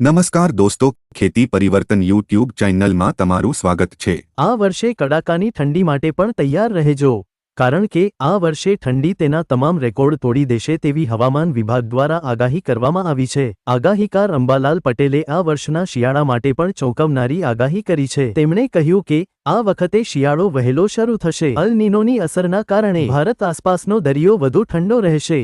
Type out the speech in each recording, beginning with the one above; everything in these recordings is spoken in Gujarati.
નમસ્કાર દોસ્તો, ખેતી પરિવર્તન યુટ્યુબ ચેનલમાં તમારું સ્વાગત છે. આ વર્ષે કડાકાની ઠંડી માટે પણ તૈયાર રહેજો, કારણ કે આ વર્ષે ઠંડી તેના તમામ રેકોર્ડ તોડી દેશે તેવી હવામાન વિભાગ દ્વારા આગાહી કરવામાં આવી છે. આગાહીકાર અંબાલાલ પટેલે આ વર્ષના શિયાળા માટે પણ ચોંકાવનારી આગાહી કરી છે. તેમણે કહ્યું કે, આ વખતે શિયાળો વહેલો શરૂ થશે. અલ નીનોની અસરના કારણે ભારત આસપાસનો દરિયો વધુ ઠંડો રહેશે.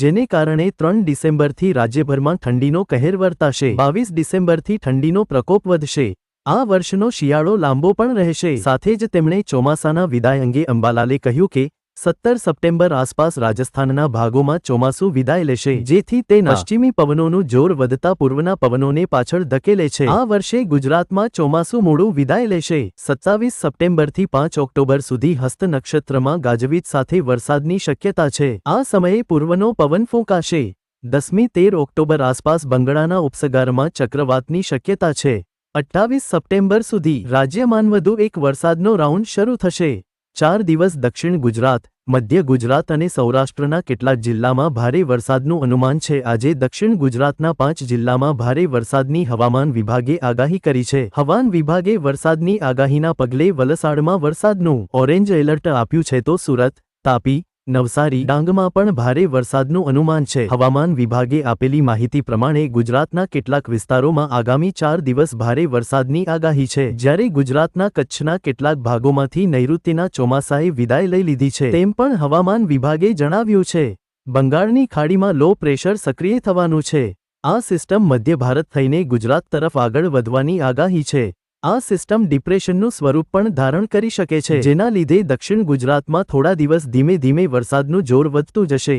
જેને કારણે ત્રણ ડિસેમ્બરથી રાજ્યભરમાં ઠંડીનો કહેર વર્તાશે. બાવીસ ડિસેમ્બરથી ઠંડીનો પ્રકોપ વધશે. આ વર્ષનો શિયાળો લાંબો પણ રહેશે. સાથે જ તેમણે ચોમાસાના વિદાય અંગે અંબાલાલે કહ્યું કે સત્તર સપ્ટેમ્બર આસપાસ રાજસ્થાનના ભાગોમાં ચોમાસું વિદાય લેશે જેથી તે પશ્ચિમી પવનોનું જોર વધતા પૂર્વના પવનોને પાછળ ધકેલે છે. આ વર્ષે ગુજરાતમાં ચોમાસું મોડું વિદાય લેશે. સત્તાવીસ સપ્ટેમ્બરથી પાંચ ઓક્ટોબર સુધી હસ્ત નક્ષત્રમાં ગાજવીજ સાથે વરસાદની શક્યતા છે. આ સમયે પૂર્વનો પવન ફૂંકાશે. દસમી તેર ઓક્ટોબર આસપાસ બંગાળાના ઉપસગારમાં ચક્રવાતની શક્યતા છે. અઠ્ઠાવીસ સપ્ટેમ્બર સુધી રાજ્યમાં વધુ એક વરસાદનો રાઉન્ડ શરૂ થશે. ચાર દિવસ દક્ષિણ ગુજરાત, મધ્ય ગુજરાત અને સૌરાષ્ટ્રના કેટલાક જિલ્લામાં ભારે વરસાદનું અનુમાન છે. આજે દક્ષિણ ગુજરાતના પાંચ જિલ્લામાં ભારે વરસાદની હવામાન વિભાગે આગાહી કરી છે. હવામાન વિભાગે વરસાદની આગાહીના પગલે વલસાડમાં વરસાદનું ઓરેન્જ એલર્ટ આપ્યું છે તો સુરત, તાપી નવસારી ડાંગમાં પણ ભારે વરસાદનું અનુમાન છે. હવામાન વિભાગે આપેલી માહિતી પ્રમાણે ગુજરાતના કેટલાક વિસ્તારોમાં આગામી ચાર દિવસ ભારે વરસાદની આગાહી છે. જ્યારે ગુજરાતના કચ્છના કેટલાક ભાગોમાંથી નૈઋત્યના ચોમાસાએ વિદાય લઈ લીધી છે, તેમ પણ હવામાન વિભાગે જણાવ્યું છે. બંગાળની ખાડીમાં લો પ્રેશર સક્રિય થવાનું છે. આ સિસ્ટમ મધ્ય ભારત થઈને ગુજરાત તરફ આગળ વધવાની આગાહી છે. આ સિસ્ટમ ડિપ્રેશનનું સ્વરૂપ પણ ધારણ કરી શકે છે, જેના લીધે દક્ષિણ ગુજરાતમાં થોડા દિવસ ધીમે ધીમે વરસાદનું જોર વધતું જશે.